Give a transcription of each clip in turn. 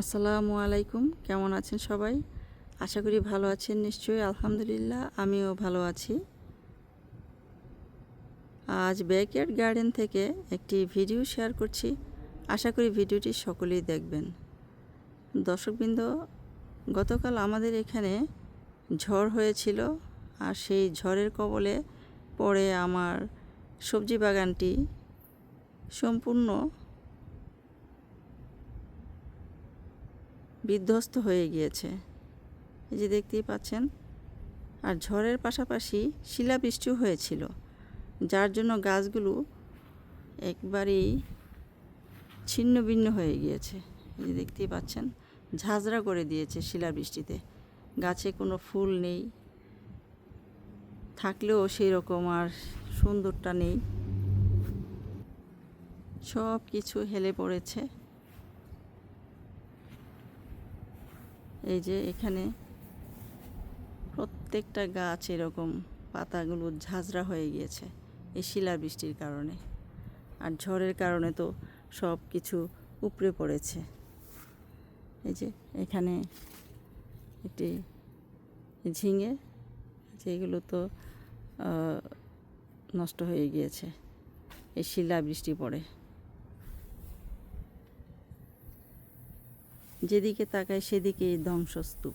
আসসালামু আলাইকুম, কেমন আছেন সবাই? আশা করি ভালো আছেন নিশ্চয়ই, আলহামদুলিল্লাহ, আমিও ভালো আছি। আজ ব্যাকয়ার্ড গার্ডেন থেকে একটি ভিডিও শেয়ার করছি। আশা করি ভিডিওটি সকলেই দেখবেন। দর্শকবৃন্দ, গতকাল আমাদের এখানে ঝড় হয়েছিল আর সেই ঝড়ের কবলে পড়ে আমার সবজি বাগানটি সম্পূর্ণ বিধ্বস্ত হয়ে গিয়েছে। এই যে দেখতেই পাচ্ছেন, আর ঝড়ের পাশাপাশি শিলাবৃষ্টিও হয়েছিল, যার জন্য গাছগুলো একবারেই ছিন্ন ভিন্ন হয়ে গিয়েছে। এই যে দেখতেই পাচ্ছেন, ঝাঁঝরা করে দিয়েছে শিলাবৃষ্টিতে। গাছে কোনো ফুল নেই, থাকলেও সেই রকম আর সুন্দরটা নেই। সব কিছু হেলে পড়েছে। এই যে এখানে প্রত্যেকটা গাছ এরকম পাতাগুলো ঝাঁঝরা হয়ে গিয়েছে এই শিলাবৃষ্টির কারণে। আর ঝড়ের কারণে তো সব কিছু উপড়ে পড়েছে। এই যে এখানে একটি ঝিঙে যেগুলো তো নষ্ট হয়ে গিয়েছে। এই শিলা বৃষ্টি পড়ে। যেদিকে তাকায় সেদিকেই ধ্বংসস্তূপ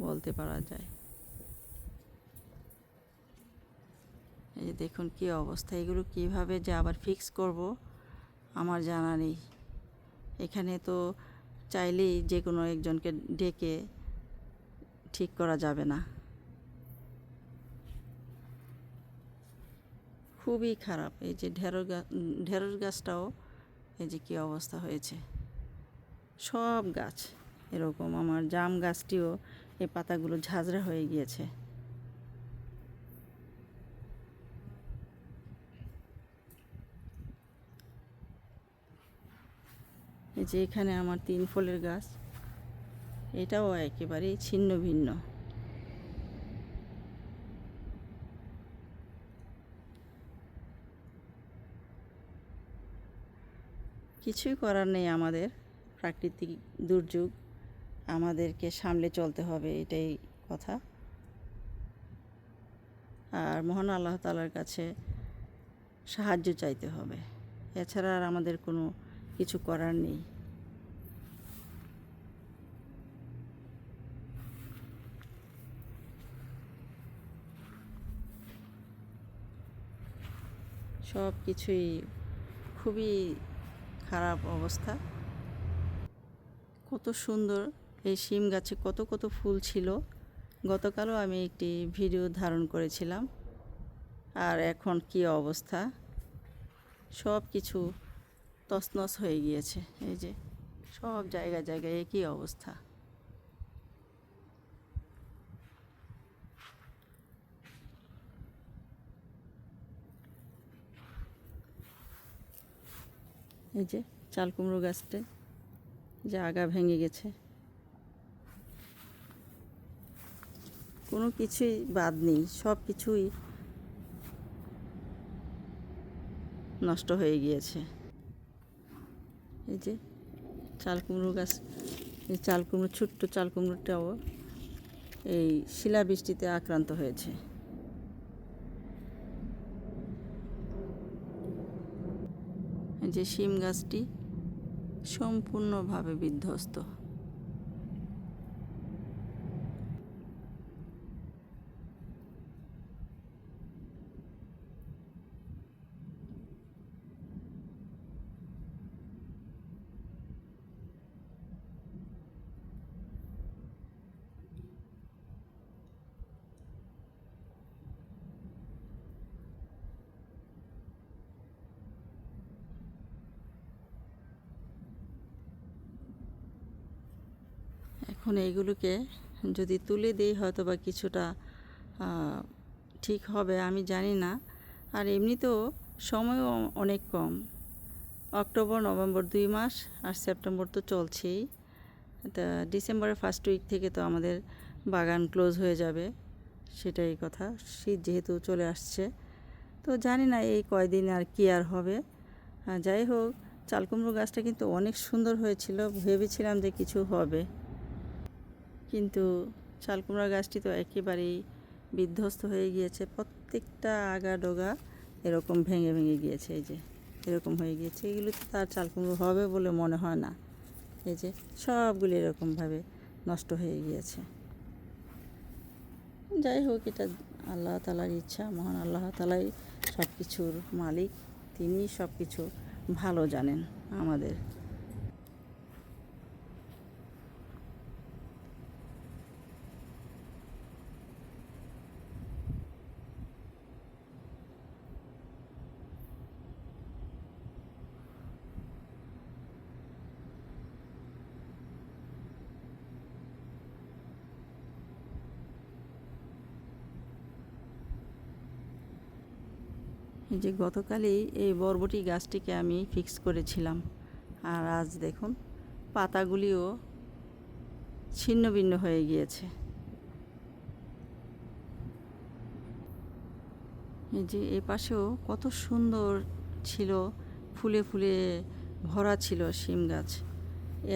বলতে পারা যায়। এই যে দেখুন কি অবস্থা, এগুলো কীভাবে যে আবার ফিক্স করব আমার জানা নেই। এখানে তো চাইলেই যে কোনো একজনকে ডেকে ঠিক করা যাবে না। খুবই খারাপ। এই যে ঢেঁড়স ঢেঁড়স গাছটাও এই যে কী অবস্থা হয়েছে। সব গাছ এরকম আমার জাম গাছটিও এই পাতাগুলো ঝাঁঝরা হয়ে গিয়েছে। এই যে এখানে আমার তিন ফলের গাছ, এটাও একেবারেই ছিন্ন ভিন্ন। কিছুই করার নেই আমাদের। প্রাকৃতিক দুর্যোগ আমাদেরকে সামলে চলতে হবে, এটাই কথা। আর মহান আল্লাহ তালার কাছে সাহায্য চাইতে হবে। এছাড়া আর আমাদের কোনো কিছু করার নেই। সব কিছুই খুবই খারাপ অবস্থা। কত সুন্দর এই শিম গাছে কত কত ফুল ছিল। গতকালও আমি একটি ভিডিও ধারণ করেছিলাম। আর এখন কি অবস্থা? সব কিছু তছনছ হয়ে গিয়েছে। এই যে সব জায়গায় জায়গায় একই অবস্থা। এই যে চাল কুমড়ো গাছটা। যে আগা ভেঙে গেছে। কোনো কিছুই বাদ নেই, সব কিছুই নষ্ট হয়ে গিয়েছে। এই যে চাল কুমড়ো গাছ, এই চাল কুমড়ো, ছোট্ট চাল কুমড়োটাও এই শিলাবৃষ্টিতে আক্রান্ত হয়েছে। এই যে শিম গাছটি সম্পূর্ণভাবে বিধ্বস্ত। এখন এইগুলোকে যদি তুলে দিই হয়তো বা কিছুটা ঠিক হবে, আমি জানি না। আর এমনিতেও সময়ও অনেক কম। অক্টোবর, নভেম্বর দুই মাস আর সেপ্টেম্বর তো চলছেই। তা ডিসেম্বরের ফার্স্ট উইক থেকে তো আমাদের বাগান ক্লোজ হয়ে যাবে, সেটাই কথা। শীত যেহেতু চলে আসছে। তো জানি না এই কয়দিন আর কি আর হবে। যাই হোক, চালকুমড়ো গাছটা কিন্তু অনেক সুন্দর হয়েছিল। ভেবেছিলাম যে কিছু হবে। কিন্তু চালকুমড়া গাছটি তো একেবারেই বিধ্বস্ত হয়ে গিয়েছে। প্রত্যেকটা আগা ডোগা এরকম ভেঙে ভেঙে গিয়েছে, এই যে, এরকম হয়ে গিয়েছে। এগুলো তো তার চালকুমড়ো হবে বলে মনে হয় না। এই যে, সবগুলি এরকমভাবে নষ্ট হয়ে গিয়েছে। যাই হোক, এটা আল্লাহ তালার ইচ্ছা, মহান আল্লাহ তালাই সব কিছুর মালিক। তিনি সব কিছু ভালো জানেন আমাদের। যে গতকালই এই বরবটি গাছটিকে আমি ফিক্স করেছিলাম। আর আজ দেখুন, পাতাগুলিও ছিন্ন ভিন্ন হয়ে গিয়েছে। এই যে এ পাশেও কত সুন্দর ছিল, ফুলে ফুলে ভরা ছিল শিম গাছ।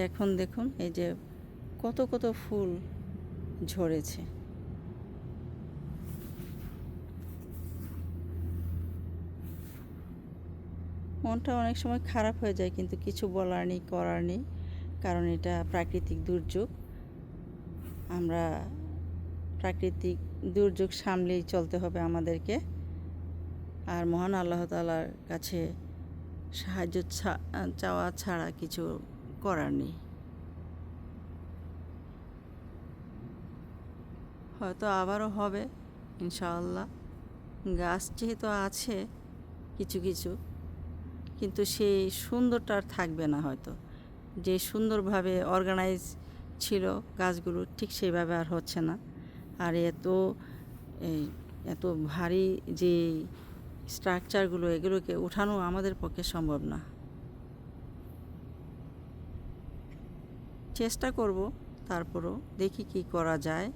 এখন দেখুন, এই যে কত কত ফুল ঝরেছে। মনটা অনেক সময় খারাপ হয়ে যায়, কিন্তু কিছু বলার নেই, করার নেই, কারণ এটা প্রাকৃতিক দুর্যোগ। আমরা প্রাকৃতিক দুর্যোগ সামলেই চলতে হবে আমাদেরকে। আর মহান আল্লাহ তালার কাছে সাহায্য চাওয়া ছাড়া কিছু করার নেই। হয়তো আবারও হবে, ইনশাআল্লাহ। গাছ যেহেতু আছে, কিছু কিছু কিন্তু সেই সুন্দরটা আর থাকবে না হয়তো। যে সুন্দরভাবে অর্গানাইজ ছিল গাছগুলো ঠিক সেইভাবে আর হচ্ছে না। আর এত এত ভারী যে স্ট্রাকচারগুলো এগুলোকে ওঠানো আমাদের পক্ষে সম্ভব না। চেষ্টা করব, তারপরও দেখি কি করা যায়।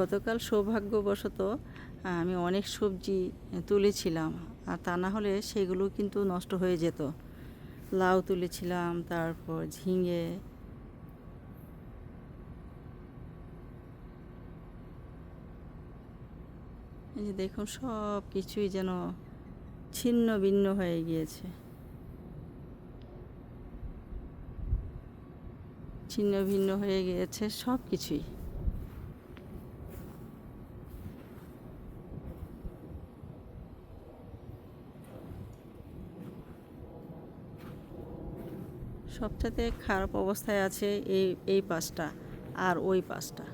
গতকাল সৌভাগ্যবশত আমি অনেক সবজি তুলেছিলাম। আর তা না হলে সেগুলো কিন্তু নষ্ট হয়ে যেত। লাউ তুলেছিলাম, তারপর ঝিঙে। এই যে দেখুন সব কিছুই যেন ছিন্ন ভিন্ন হয়ে গিয়েছে। ছিন্ন ভিন্ন হয়ে গিয়েছে সব কিছুই সবচাইতে খারাপ অবস্থায় আছে এই এই পাশটা আর ওই পাশটা।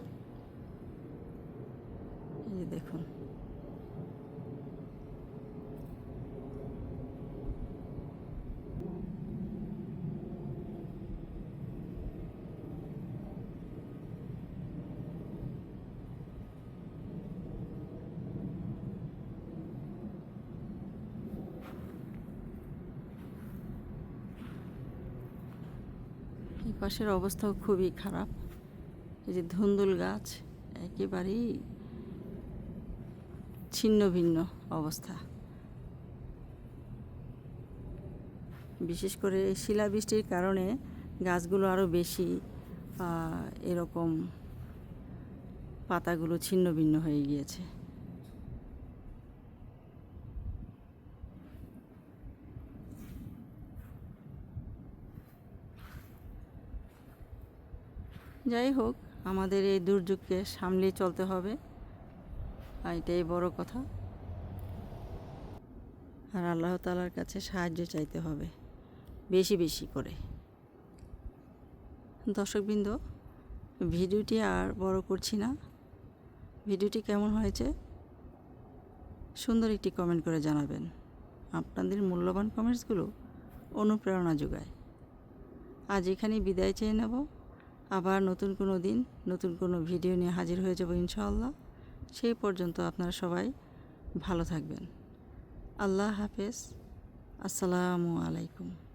এই দেখুন। এই পাশের অবস্থাও খুবই খারাপ। এই যে ধুন্দুল গাছ, একেবারেই ছিন্ন ভিন্ন অবস্থা। বিশেষ করে শিলাবৃষ্টির কারণে গাছগুলো আরও বেশি এরকম পাতাগুলো ছিন্ন ভিন্ন হয়ে গিয়েছে। যাই হোক, আমাদের এই দুর্যোগকে সামলে চলতে হবে। আর এটাই বড় কথা। আর আল্লাহ তালার কাছে সাহায্য চাইতে হবে, বেশি বেশি করে। দর্শকবৃন্দ, ভিডিওটি আর বড় করছি না। ভিডিওটি কেমন হয়েছে? সুন্দর একটি কমেন্ট করে জানাবেন। আপনাদের মূল্যবান কমেন্টসগুলো অনুপ্রেরণা যোগায়। আজ এখানেই বিদায় চেয়ে নেব। আবার নতুন কোনো দিন, নতুন কোনো ভিডিও নিয়ে হাজির হয়ে যাব ইনশাআল্লাহ। সেই পর্যন্ত আপনারা সবাই ভালো থাকবেন। আল্লাহ হাফেজ। আসসালামু আলাইকুম।